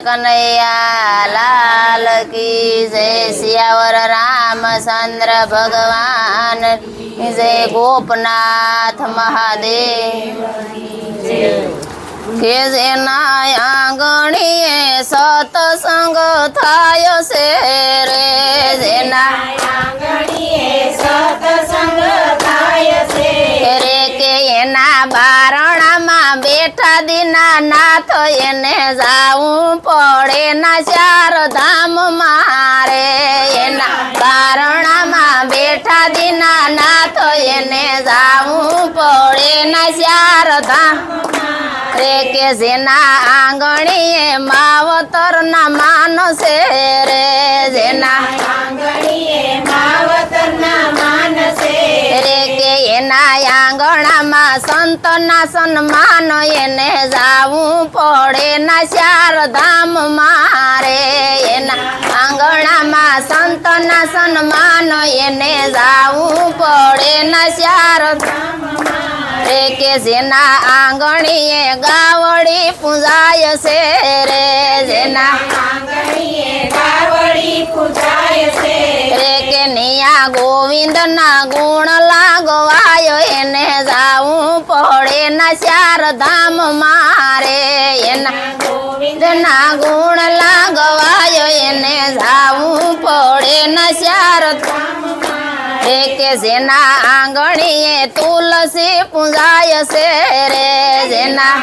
કનૈયા લાલ કી જય સિયાવર રામચંદ્ર ભગવાન, જય ગોપનાથ મહાદેવ. કે જેના આંગણીએ સતસંગ થાય છે રે, જેના એને જાવું પડે ના ચાર ધામ મારે. એના બારણામાં બેઠા દીના નાથ એને જાવું પડે ના ચાર ધામ રે કે જેના આંગણીએ માવતર ના માનસે રે. જેના સંતના સન્માન એને જાવું પડે ના ચાર ધામ મારે. એના આંગણામાં સંતના સન્માન એને જાવું પડે ના ચાર રે કે જેના આંગણીએ ગાવડી પૂજાય છે રે, જેના રે ગોવિંદ ના ગુણ લાગવાયો એને જાવું પડે ના ચાર ધામ મારે. એના ગોવિંદના ગુણ લાગવાયો એને જાવું પડે ના ચાર કે જેના આંગણીએ તુલસી પૂજાય છે રે. જેના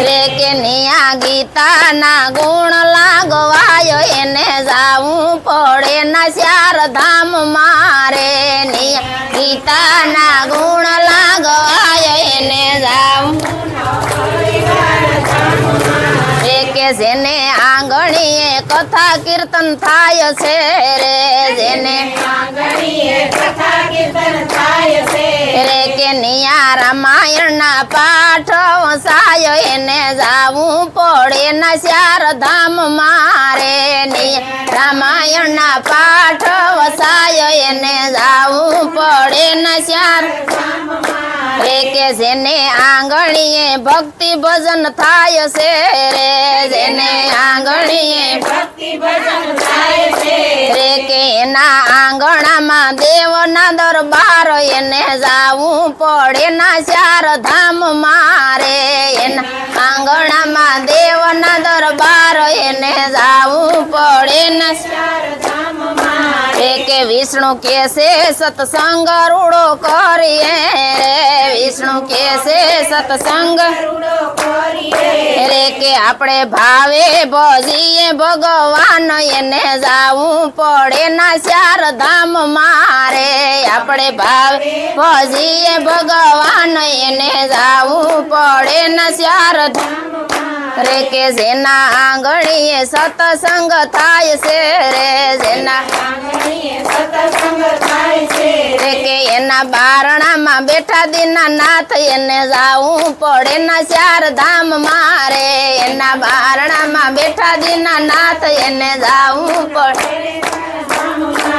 રે કે નિયા ગીતાના ગુણ ગીતાના ગુણ લાગાય એને જાવ કે જેને આંગણીએ કથા કીર્તન થાય છે રે જેને રે રામાયણના પાઠ વસાય એને જાવું પડે ના શ્યાર ધામ મારે નિયા રામાયણના પાઠ સાય એને જાવું પડે ના ચાર રે કે જેને આંગણીએ ભક્તિ ભજન થાય છે રે. જેને આંગણીએ રે. કે એના આંગણામાં દેવના દરબાર એને જાવું પડે ના ચાર ધામ મારે. એના આંગણામાં દેવના દરબાર એને જાવું પડે ના કે વિષ્ણુ કેસે સત્સંગ રૂડો કરીએ. વિષ્ણુ કેસે સત્સંગ રે કે આપણે ભાવે ભજીએ ભગવાન, એને જાવું પડે ના ચાર ધામ મારે. આપણે ભાવે ભજીએ ભગવાન, એને જાવું પડે ના ચાર ધામ રે કે જેના આંગણીએ સત્સંગ થાય છે રે, જેના રે કે એના બારણામાં બેઠા દીના નાથ એને જાવું પડે ના ચાર ધામ મારે. એના બારણામાં બેઠા દીના નાથ એને જાવું પડે.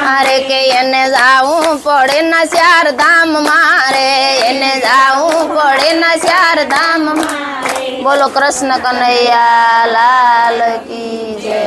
મારે કે એને જાવું પડે ના ચાર ધામ મારે. એને જાવું પડે ના ચાર ધામ બોલો કૃષ્ણ કનૈયા લાલ કી જય.